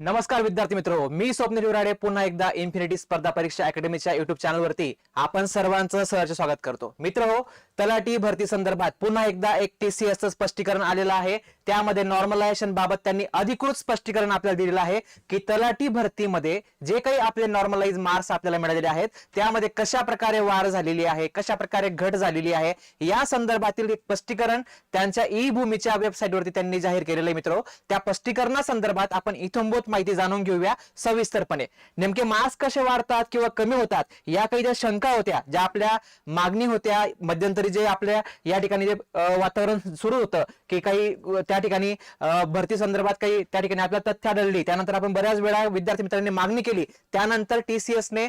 नमस्कार विद्यार्थी मित्र मी स्वप्नील विराडे पुन्हा एकदा इन्फिनिटी स्पर्धा परीक्षा अकॅडमीच्या युट्यूब चॅनलवरती आपण सर्वांचं सहर्ष स्वागत करतो. मित्र हो तलाठी भरती संदर्भात पुन्हा एकदा एक टीसीएसचं स्पष्टीकरण आलेलं आहे. त्यामध्ये नॉर्मलायझेशन बाबत त्यांनी अधिकृत स्पष्टीकरण आपल्याला दिलेलं आहे की तलाठी भरतीमध्ये जे काही आपले नॉर्मलाइज मार्क्स आपल्याला मिळालेले आहेत त्यामध्ये कशा प्रकारे वाढ झालेली आहे कशा प्रकारे घट झालेली आहे या संदर्भातील एक स्पष्टीकरण त्यांच्या ई भूमीच्या वेबसाईटवरती त्यांनी जाहीर केलेलं आहे मित्र. त्या स्पष्टीकरणा संदर्भात आपण इथंबोत माहिती जाणून घेऊया सविस्तरपणे. नेमके मार्क्स कसे वाढतात किंवा कमी होतात या काही ज्या शंका होत्या ज्या आपल्या मागणी होत्या मध्यंतरी जे आपल्या या ठिकाणी जे वातावरण सुरू होतं की काही त्या ठिकाणी भरती संदर्भात काही त्या ठिकाणी आपल्याला तथ्य आढळली. त्यानंतर आपण बऱ्याच वेळा विद्यार्थी मित्रांनी मागणी केली. त्यानंतर टीसीएस ने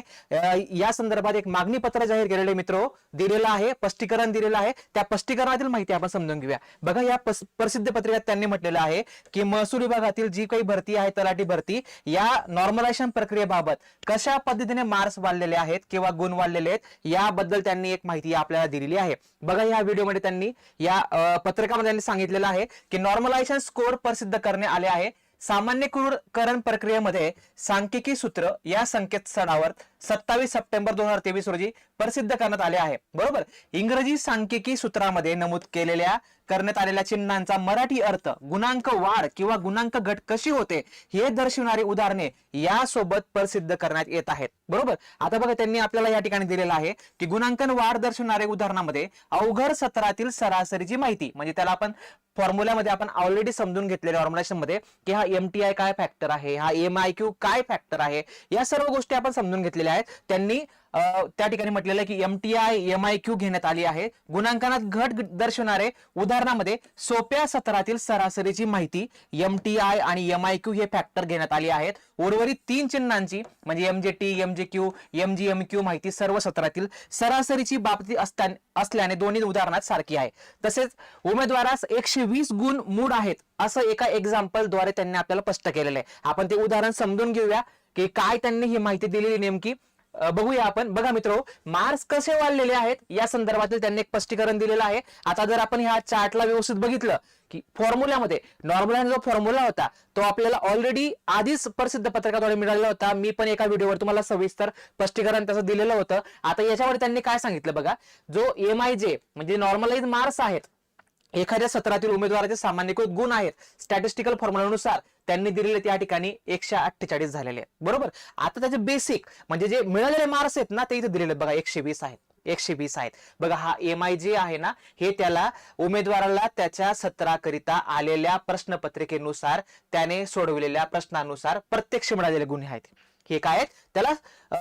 या संदर्भात एक मागणी पत्र जाहीर केलेले मित्र. दिलेलं आहे स्पष्टीकरण दिलेलं आहे. त्या स्पष्टीकरणातील माहिती आपण समजून घेऊया. बघा या प्रसिद्ध पत्रिकेत त्यांनी म्हटलेलं आहे की महसूल विभागातील जी काही भरती आहे तलाठी भरती या नॉर्मलायझेशन प्रक्रियेबाबत कशा पद्धतीने मार्क्स वाढलेले आहेत किंवा गुण वाढलेले आहेत याबद्दल त्यांनी एक माहिती आपल्याला दिलेली आहे. बघा या व्हिडिओमध्ये त्यांनी या पत्रकामध्ये त्यांनी सांगितलेलं आहे की नॉर्मलायझेशन स्कोअर प्रसिद्ध करणे आले आहे. सामान्यकरण प्रक्रियेमध्ये सांख्यिकी सूत्र या संकेतस्थळावर सत्तावीस सप्टेंबर दोन हजार तेवीस रोजी प्रसिद्ध करण्यात आले आहे. बरोबर? इंग्रजी सांख्यिकी सूत्रामध्ये नमूद केलेल्या करण्यात आलेल्या चिन्हांचा मराठी अर्थ गुणांक वाढ किंवा गुणांक घट कशी होते हे दर्शवणारी उदाहरणे यासोबत प्रसिद्ध करण्यात येत आहेत. बरोबर? आता बघा त्यांनी आपल्याला या ठिकाणी दिलेलं आहे की गुणांकन वाढ दर्शवणाऱ्या उदाहरणामध्ये अवघड सत्रातील सरासरीची माहिती म्हणजे त्याला आपण फॉर्म्युल्यामध्ये आपण ऑलरेडी समजून घेतलेल्या फॉर्म्युलेशनमध्ये की हा एमटीआय काय फॅक्टर आहे हा एम आय क्यू काय फॅक्टर आहे या सर्व गोष्टी आपण समजून घेतलेल्या आहेत. त्यांनी त्या ठिकाणी म्हटलेलं आहे की एमटीआय एम आय क्यू घेण्यात आली आहे. गुणांकनात घट दर्शवणारे उदाहरणामध्ये सोप्या सत्रातील सरासरीची माहिती एम टी आय आणि एम आय क्यू हे फॅक्टर घेण्यात आली आहेत. उर्वरित तीन चिन्हांची म्हणजे MJT MJ Q M G M Q माहिती सर्व सत्रातील सरासरीची बाबती असल्याने दोन्ही उदाहरणात सारखी आहे. तसेच उमेदवारास एकशे वीस गुण मूड आहेत असं एका एक्झाम्पलद्वारे त्यांनी आपल्याला स्पष्ट केलेलं आहे. आपण ते उदाहरण समजून घेऊया की काय त्यांनी ही माहिती दिलेली नेमकी. बघूया आपण. बघा मित्र मार्क्स कसे वाढलेले आहेत या संदर्भातील त्यांनी एक स्पष्टीकरण दिलेलं आहे. आता जर आपण ह्या चार्टला व्यवस्थित बघितलं की फॉर्म्युल्यामध्ये नॉर्मल जो फॉर्म्युला होता तो आपल्याला ऑलरेडी आधीच प्रसिद्ध पत्रकाद्वारे मिळालेला होता. मी पण एका व्हिडिओवर तुम्हाला सविस्तर स्पष्टीकरण त्याचं दिलेलं होतं. आता याच्यावर त्यांनी काय सांगितलं बघा? जो एम आय जे म्हणजे नॉर्मलाइज मार्क्स आहेत एखाद्या सत्रातील उमेदवाराचे सामान्यकृत गुण आहेत. स्टॅटिस्टिकल फॉर्म्युलानुसार त्यांनी दिलेले त्या ठिकाणी एकशे अठ्ठेचाळीस झालेले आहेत. बरोबर? आता त्याचे बेसिक म्हणजे जे मिळालेले मार्क्स आहेत ना ते इथे दिलेले बघा एकशे वीस आहेत. एकशे वीस आहेत. बघा हा एम आय जे आहे ना हे त्याला उमेदवाराला त्याच्या सत्राकरिता आलेल्या प्रश्नपत्रिकेनुसार त्याने सोडविलेल्या प्रश्नानुसार प्रत्यक्ष मिळालेले गुन्हे आहेत. हे काय आहेत? त्याला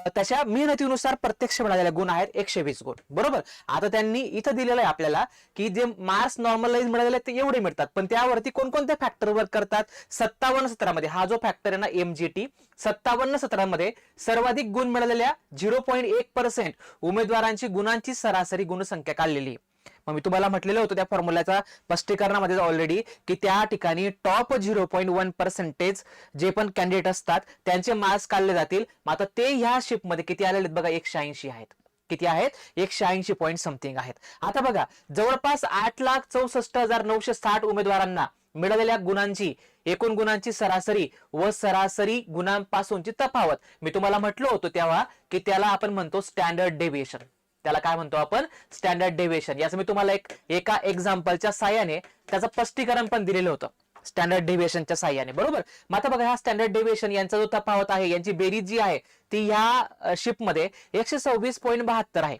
त्याच्या मेहनतीनुसार प्रत्यक्ष मिळालेले गुण आहेत एकशे वीस गुण. बरोबर? आता त्यांनी इथं दिलेलं आहे आपल्याला की जे मार्क्स नॉर्मलाइज मिळालेले ते एवढे मिळतात. पण त्यावरती कोणकोणते फॅक्टर वर्क करतात? सत्तावन्न सत्रामध्ये. हा जो फॅक्टर आहे ना एमजीटी सत्तावन्न सतरामध्ये सर्वाधिक गुण मिळालेल्या झिरो पॉईंट एक पर्सेंट उमेदवारांची गुणांची सरासरी गुणसंख्या काढलेली आहे. मग मी तुम्हाला म्हटलेलं होतं त्या फॉर्म्युल्याच्या स्पष्टीकरणामध्ये ऑलरेडी की त्या ठिकाणी top zero point one percentage जे पण कॅन्डिडेट असतात त्यांचे मार्क्स काढले जातील. मग आता ते ह्या शिपमध्ये किती आलेले आहेत बघा एकशे ऐंशी आहेत. किती आहेत? एकशे ऐंशी पॉईंट समथिंग आहेत. आता बघा जवळपास आठ लाख चौसष्ट हजार नऊशे साठ उमेदवारांना मिळालेल्या गुणांची एकूण गुणांची सरासरी व सरासरी गुणांपासूनची तफावत. मी तुम्हाला म्हटलं होतं तेव्हा की त्याला आपण म्हणतो स्टँडर्ड डेव्हिएशन त्याला काय म्हणतो आपण? स्टँडर्ड डेव्हिएशन याचं मी तुम्हाला एक एका एक्झाम्पलच्या साह्याने त्याचं स्पष्टीकरण पण दिलेलं होतं. स्टँडर्ड डेव्हिएशनच्या साह्याने. बरोबर? मग आता बघा हा स्टँडर्ड डेव्हिएशन यांचा जो तफावत आहे यांची बेरीज जी आहे ती ह्या शिपमध्ये एकशे सव्वीस पॉईंट बहात्तर आहे.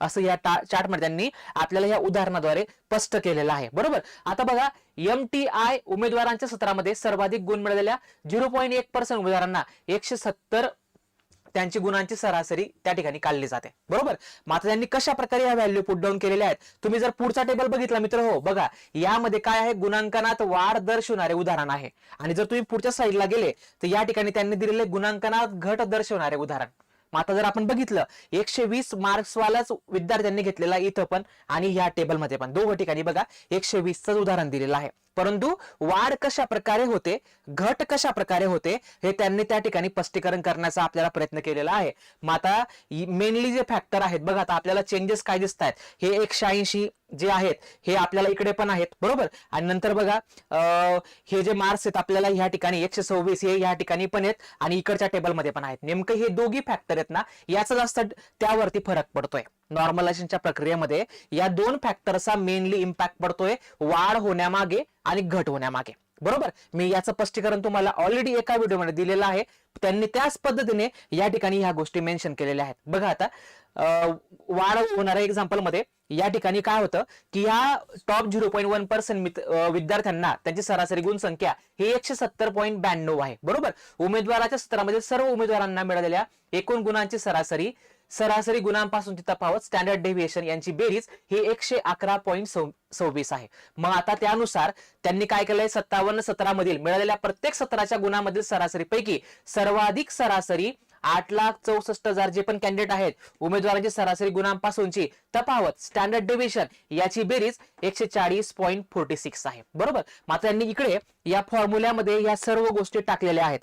असं या चार्टमध्ये त्यांनी आपल्याला या उदाहरणाद्वारे स्पष्ट केलेलं आहे. बरोबर? आता बघा एम टी आय उमेदवारांच्या सत्रामध्ये सर्वाधिक गुण मिळालेल्या झिरो पॉईंट एक पर्सेंट उमेदवारांना एकशे सत्तर त्यांची गुणांची सरासरी त्या ठिकाणी काढली जाते. बरोबर? मात्र त्यांनी कशा प्रकारे या व्हॅल्यू पुट डाऊन केलेल्या आहेत? तुम्ही जर पुढचा टेबल बघितला मित्र हो बघा. यामध्ये काय आहे? गुणांकनात वाढ दर्शवणारे उदाहरण आहे. आणि जर तुम्ही पुढच्या साईडला गेले तर या ठिकाणी त्यांनी दिलेले गुणांकनात घट दर्शवणारे उदाहरण. मग आता जर आपण बघितलं एकशे वीस मार्क्स वालाच विद्यार्थ्यांनी घेतलेला इथं पण आणि ह्या टेबलमध्ये पण. दोघं ठिकाणी बघा एकशे वीसच उदाहरण दिलेलं आहे. परंतु वाढ कशा प्रकारे होते घट कशा प्रकारे होते हे त्यांनी त्या ठिकाणी स्पष्टीकरण करण्याचा आपल्याला प्रयत्न केलेला आहे. मग आता मेनली जे फॅक्टर आहेत बघा आता आपल्याला चेंजेस काय दिसत आहेत हे एकशे ऐंशी जे आहेत हे आपल्याला इकडे पण आहेत बरोबर? आणि नंतर बघा हे जे मार्क्स आहेत आपल्याला ह्या ठिकाणी एकशे सव्वीस हे ह्या ठिकाणी पण आहेत आणि इकडच्या टेबलमध्ये पण आहेत. नेमकं हे दोघी फॅक्टर आहेत ना याचा जास्त त्यावरती फरक पडतोय. नॉर्मलायझेशनच्या प्रक्रियेमध्ये या दोन फॅक्टरचा मेनली इम्पॅक्ट पडतोय वाढ होण्यामागे आणि घट होण्यामागे. बरोबर? मी याचं स्पष्टीकरण तुम्हाला ऑलरेडी एका व्हिडिओमध्ये दिलेलं आहे. त्यांनी त्याच पद्धतीने या ठिकाणी ह्या गोष्टी मेन्शन केलेल्या आहेत. बघा आता वाढ होणाऱ्या एक्झाम्पलमध्ये या ठिकाणी काय होतं की या top zero point one percent विद्यार्थ्यांना त्यांची सरासरी गुणसंख्या ही एकशे सत्तर पॉईंट ब्याण्णव आहे. बरोबर? उमेदवाराच्या सत्रामध्ये सर्व उमेदवारांना मिळालेल्या एकूण गुणांची सरासरी सरासरी गुणांपासूनची तफावत स्टँडर्ड डेव्हिएशन यांची बेरीज ही एकशे अकरा पॉईंट सव्वीस आहे. मग आता त्यानुसार त्यांनी काय केलंय? सत्तावन्न सत्रामधील मिळालेल्या प्रत्येक सत्राच्या गुणांमधील सरासरीपैकी सर्वाधिक सरासरी आठ लाख चौसष्ट हजार जे पण कॅन्डिडेट आहेत उमेदवारांची सरासरी गुणांपासूनची तफावत स्टँडर्ड डिव्हिजन याची बेरीज एकशे चाळीस पॉईंट फोर्टी सिक्स आहे. बरोबर? मात्र यांनी इकडे या फॉर्म्युल्यामध्ये या सर्व गोष्टी टाकलेल्या आहेत.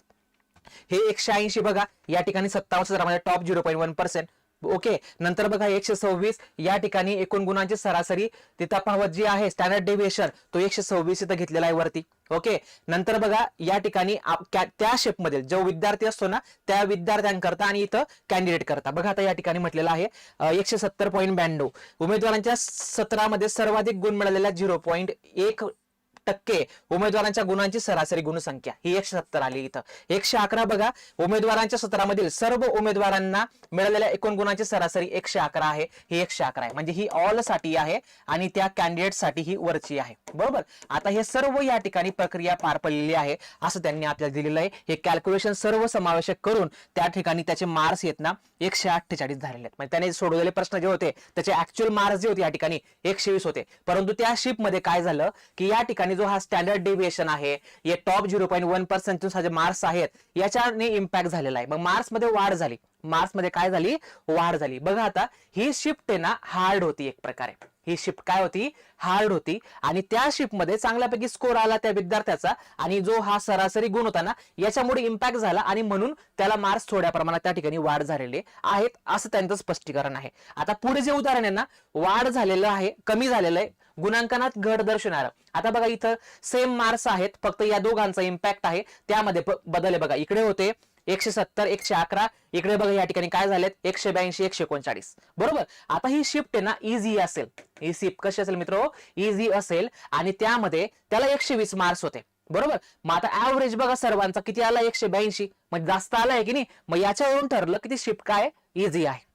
हे एकशे ऐंशी बघा. या ठिकाणी सत्तावन्न सत्रामध्ये top zero point one percent okay नंतर बघा एकशे सव्वीस या ठिकाणी एकूण गुणांची सरासरी तिथं तफावत जी आहे स्टँडर्ड डेव्हिएशन तो एकशे सव्वीस इथं घेतलेला आहे वरती. ओके नंतर बघा या ठिकाणी त्या- त्या शेपमध्ये जो विद्यार्थी असतो ना त्या विद्यार्थ्यांकरता आणि इथं कॅन्डिडेट करता. बघा आता या ठिकाणी म्हटलेलं आहे एकशे सत्तर पॉईंट ब्याण्णव. उमेदवारांच्या सतरामध्ये सर्वाधिक गुण मिळालेल्या झिरो पॉईंट एक टक्के उमेदवारांच्या गुणांची सरासरी गुणसंख्या. ही एकशे सत्तर आली इथं. एकशे अकरा बघा उमेदवारांच्या सत्रामधील सर्व उमेदवारांना मिळालेल्या एकूण गुणांची सरासरी एकशे अकरा आहे. ही एकशे अकरा आहे. म्हणजे ही ऑलसाठी आहे आणि त्या कॅन्डिडेटसाठी ही वरची आहे. बरोबर? आता हे सर्व या ठिकाणी प्रक्रिया पार पडलेली आहे असं त्यांनी आपल्याला दिलेलं आहे. हे कॅल्क्युलेशन सर्व समावेशक करून त्या ठिकाणी त्याचे मार्क्स येत ना एकशे अठ्ठेचाळीस झालेले आहेत. म्हणजे त्याने सोडवलेले प्रश्न जे होते त्याचे ऍक्च्युअल मार्क्स जे होते या ठिकाणी एकशे वीस होते. परंतु त्या शिपमध्ये काय झालं की या ठिकाणी जो हा स्टँडर्ड डेव्हिएशन आहे हे top zero point one percent जे मार्क्स आहेत याच्याने इम्पॅक्ट झालेला आहे. मग मार्क्समध्ये वाढ झाली. मार्क्समध्ये काय झाली? वाढ झाली. बघा आता ही शिफ्ट आहे ना हार्ड होती एक प्रकारे. ही शिफ्ट काय होती? हार्ड होती. आणि त्या शिफ्टमध्ये चांगल्यापैकी स्कोर आला त्या विद्यार्थ्याचा आणि जो हा सरासरी गुण होता ना याच्यामुळे इम्पॅक्ट झाला आणि म्हणून त्याला मार्क्स थोड्या प्रमाणात त्या ठिकाणी वाढ झालेले आहेत असं त्यांचं स्पष्टीकरण आहे. आता पुढे जे उदाहरण आहे ना वाढ झालेलं आहे कमी झालेलं आहे गुणांकनात घट दर्शवणार. आता बघा इथं सेम मार्क्स आहेत फक्त या दोघांचा इम्पॅक्ट आहे. त्यामध्ये बदल आहे बघा. इकडे होते एकशे सत्तर एकशे अकरा. इकडे बघा या ठिकाणी काय झालेत? एकशे ब्याऐंशी एकशे एकोणचाळीस. बरोबर? आता ही शिफ्ट आहे ना इझी असेल. ही शिफ्ट कशी असेल मित्र? इझी असेल. आणि त्यामध्ये त्याला एकशे वीस मार्क्स होते. बरोबर? मग आता ऍव्हरेज बघा सर्वांचा किती आला? एकशे ब्याऐंशी. मग जास्त आलाय की नाही? मग याच्यावरून ठरलं की ती शिफ्ट काय? इझी आहे.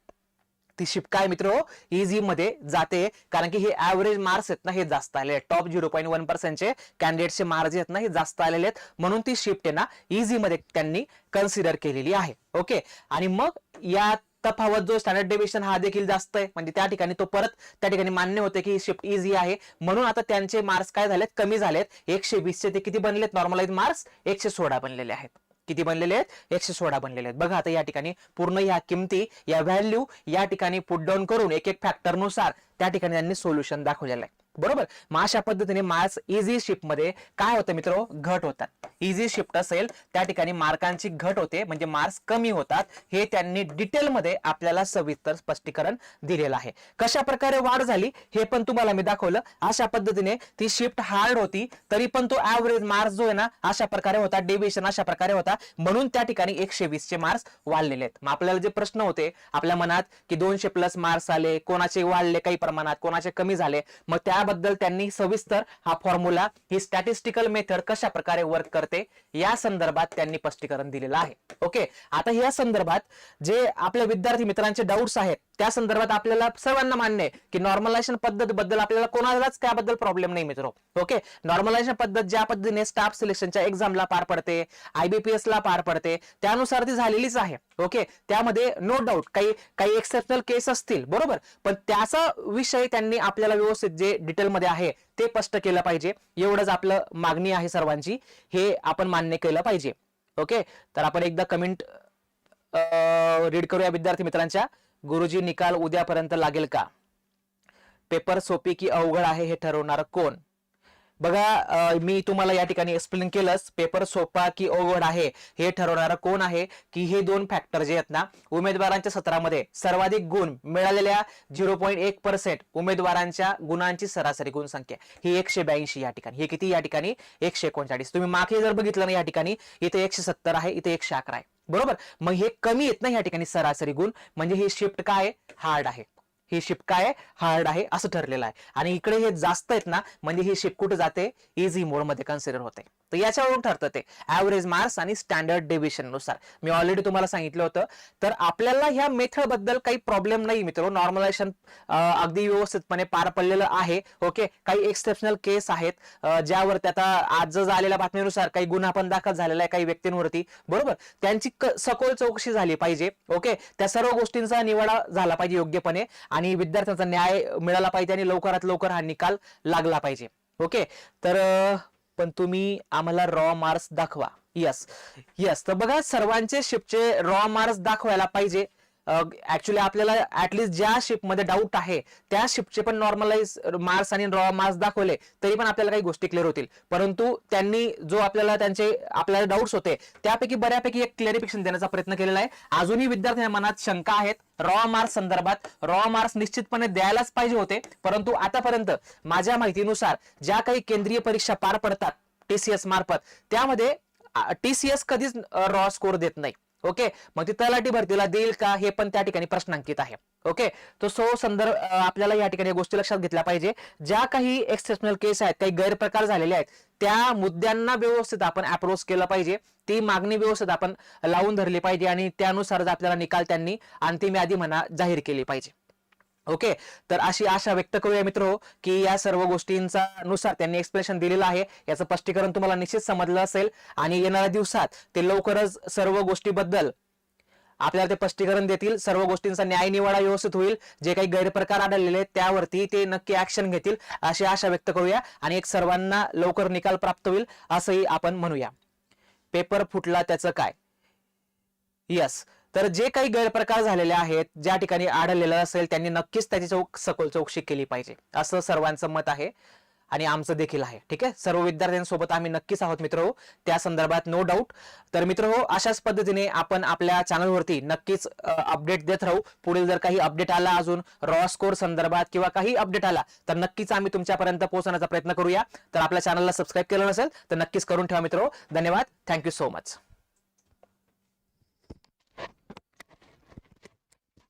ती शिफ्ट काय मित्र? इझी मध्ये जाते. कारण की हे ऍव्हरेज मार्क्स आहेत ना हे जास्त आले टॉप झिरो पॉईंट वन पर्सेंटचे कॅन्डिडेटचे मार्क्स आहेत ना हे जास्त आलेले आहेत. म्हणून ती शिफ्ट आहे ना इझी मध्ये त्यांनी कन्सिडर केलेली आहे. ओके आणि मग या तफावत जो स्टँडर्ड डेव्हिएशन हा देखील जास्त आहे. म्हणजे त्या ठिकाणी तो परत त्या ठिकाणी मान्य होते की शिफ्ट इझी आहे. म्हणून आता त्यांचे मार्क्स काय झालेत? कमी झालेत. एकशे वीसचे ते किती बनलेत? नॉर्मलाइज मार्क्स एकशे सोळा बनलेले आहेत. किती बनलेले आहेत? एकशे सोळा बनलेले आहेत. बघा आता या ठिकाणी पूर्ण या किमती या व्हॅल्यू या ठिकाणी पुट डाऊन करून एक एक फॅक्टरनुसार त्या ठिकाणी त्यांनी सोल्युशन दाखवलेलं आहे. बरोबर? मग अशा पद्धतीने मार्क्स इझी शिफ्टमध्ये काय होतं मित्र? घट होतात. इझी शिफ्ट असेल त्या ठिकाणी मार्कांची घट होते म्हणजे मार्क्स कमी होतात. हे त्यांनी डिटेलमध्ये आपल्याला सविस्तर स्पष्टीकरण दिलेलं आहे. कशा प्रकारे वाढ झाली हे पण तुम्हाला मी दाखवलं. अशा पद्धतीने ती शिफ्ट हार्ड होती तरी पण तो ऍव्हरेज मार्क्स जो आहे ना अशा प्रकारे होता डेव्हिएशन अशा प्रकारे होता. म्हणून त्या ठिकाणी एकशे वीसचे मार्क्स वाढलेले आहेत. मग आपल्याला जे प्रश्न होते आपल्या मनात की दोनशे प्लस मार्क्स आले कोणाचे वाढले काही प्रमाणात कोणाचे कमी झाले मग त्या त्याबद्दल त्यांनी सविस्तर हा फॉर्म्युला ही स्टॅटिस्टिकल मेथड कशा प्रकारे वर्क करते या संदर्भात त्यांनी स्पष्टीकरण दिलेलं आहे. ओके आता या संदर्भात जे आपल्या विद्यार्थी मित्रांचे डाऊट्स आहेत त्या संदर्भात आपल्याला सर्वांना मान्य आहे की नॉर्मलायझेशन पद्धत बद्दल आपल्याला कोणालाच त्याबद्दल प्रॉब्लेम नाही मित्र. ओके नॉर्मलायझेशन पद्धत ज्या पद्धतीने स्टाफ सिलेक्शनच्या एक्झामला पार पडते आयबीपीएस ला पार पडते त्यानुसार ती झालेलीच आहे. ओके त्यामध्ये नो डाऊट काही काही एक्सेप्शनल केस असतील बरोबर? पण त्याचा विषय त्यांनी आपल्याला व्यवस्थित जे डिटेलमध्ये आहे ते स्पष्ट केलं पाहिजे. एवढंच आपलं मागणी आहे सर्वांची. हे आपण मान्य केलं पाहिजे. ओके तर आपण एकदा कमेंट रीड करूया विद्यार्थी मित्रांच्या. गुरुजी निकाल उद्यापर्यंत लागेल का? पेपर सोपी की अवघड आहे हे ठरवणार कोण? बघा मी तुम्हाला या ठिकाणी एक्सप्लेन केलंच. पेपर सोपा की अवघड आहे हे ठरवणारं कोण आहे? की हे दोन फॅक्टर जे आहेत ना उमेदवारांच्या सत्रामध्ये सर्वाधिक गुण मिळालेल्या झिरो पॉईंट एक पर्सेंट उमेदवारांच्या गुणांची सरासरी गुणसंख्या. ही एकशे ब्याऐंशी या ठिकाणी. हे किती या ठिकाणी? एकशे एकोणचाळीस. तुम्ही मागे जर बघितलं ना या ठिकाणी इथे एकशे सत्तर आहे इथे एकशे अकरा आहे. बरोबर? मग हे कमी येत ना या ठिकाणी सरासरी गुण. म्हणजे हे शिफ्ट काय हार्ड आहे. ही शिप काय आहे? हार्ड आहे असं ठरलेलं आहे. आणि इकडे हे जास्त आहेत ना म्हणजे ही शिप कुठे जाते? इझी मोडमध्ये कन्सिडर होते. तर याच्यावरून ठरतं ते. ऍव्हरेज मार्क्स आणि स्टँडर्ड डेव्हिएशननुसार. मी ऑलरेडी तुम्हाला सांगितलं होतं. तर आपल्याला ह्या मेथडबद्दल काही प्रॉब्लेम नाही मित्र. नॉर्मलायझेशन अगदी व्यवस्थितपणे पार पडलेलं आहे. ओके काही एक्सेप्शनल केस आहेत ज्यावर ज्यावरती आता आज झालेल्या बातमीनुसार काही गुन्हा पण दाखल झालेला आहे काही व्यक्तींवरती. बरोबर? त्यांची सखोल चौकशी झाली पाहिजे. ओके त्या सर्व गोष्टींचा निवाडा झाला पाहिजे योग्यपणे. आणि आणि विद्यार्थ्यांचा न्याय मिळाला पाहिजे आणि लवकरात लवकर हा निकाल लागला पाहिजे. ओके? तर पण तुम्ही आम्हाला रॉ मार्क्स दाखवा. यस यस तर बघा सर्वांचे शिपचे रॉ मार्क्स दाखवायला पाहिजे. ऍक्च्युली आपल्याला ऍटलिस्ट ज्या शिपमध्ये डाऊट आहे त्या शिपचे पण नॉर्मलाइज मार्क्स आणि रॉ मार्क्स दाखवले तरी पण आपल्याला काही गोष्टी क्लिअर होतील. परंतु त्यांनी जो आपल्याला त्यांचे आपल्याला डाऊट्स होते त्यापैकी बऱ्यापैकी एक क्लिअरिफिकेशन देण्याचा प्रयत्न केलेला आहे. अजूनही विद्यार्थ्यांच्या मनात शंका आहेत. रॉ मार्क्स संदर्भात रॉ मार्क्स निश्चितपणे द्यायलाच पाहिजे होते. परंतु आतापर्यंत माझ्या माहितीनुसार ज्या काही केंद्रीय परीक्षा पार पडतात टीसीएस मार्फत त्यामध्ये टीसीएस कधीच रॉ स्कोर देत नाही. ओके? मग ती तलाठी भरतीला देईल का? हे पण त्या ठिकाणी प्रश्नांकित आहे. ओके? तो सो संदर्भ आपल्याला या ठिकाणी गोष्टी लक्षात घेतल्या पाहिजे. ज्या काही एक्सेप्शनल केस आहेत काही गैरप्रकार झालेले आहेत त्या मुद्द्यांना व्यवस्थित आपण अप्रोच केलं पाहिजे. ती मागणी व्यवस्थित आपण लावून धरली पाहिजे आणि त्यानुसारच आपल्याला निकाल त्यांनी अंतिम यादी म्हणा जाहीर केली पाहिजे. ओके? तर अशी आशा व्यक्त करूया मित्र हो, की या सर्व गोष्टींचा नुसार त्यांनी एक्सप्लेनेशन दिलेलं आहे. याचं स्पष्टीकरण तुम्हाला निश्चित समजलं असेल. आणि येणाऱ्या दिवसात ते लवकरच सर्व गोष्टीबद्दल आपल्याला ते स्पष्टीकरण देतील. सर्व गोष्टींचा न्याय निवाडा व्यवस्थित होईल. जे काही गैरप्रकार आढळलेले आहेत त्यावरती ते नक्की ऍक्शन घेतील. अशी आशा व्यक्त करूया. आणि एक सर्वांना लवकर निकाल प्राप्त होईल असंही आपण म्हणूया. पेपर फुटला त्याचं काय? यस तर जे काही गैरप्रकार झालेले आहेत ज्या ठिकाणी आढळलेला असेल त्यांनी नक्कीच त्याची चौक सखोल चौकशी केली पाहिजे. असं सर्वांचं मत आहे आणि आमचं देखील आहे. ठीक आहे? सर्व विद्यार्थ्यांसोबत आम्ही नक्कीच आहोत मित्र हो. त्या संदर्भात नो डाऊट तर मित्र हो अशाच पद्धतीने आपण आपल्या चॅनलवरती नक्कीच अपडेट देत राहू. पुढील जर काही अपडेट आला अजून रॉ स्कोर संदर्भात किंवा काही अपडेट आला तर नक्कीच आम्ही तुमच्यापर्यंत पोहोचण्याचा प्रयत्न करूया. तर आपल्या चॅनलला सबस्क्राईब केलं नसेल तर नक्कीच करून ठेवा मित्र हो. धन्यवाद. Thank you so much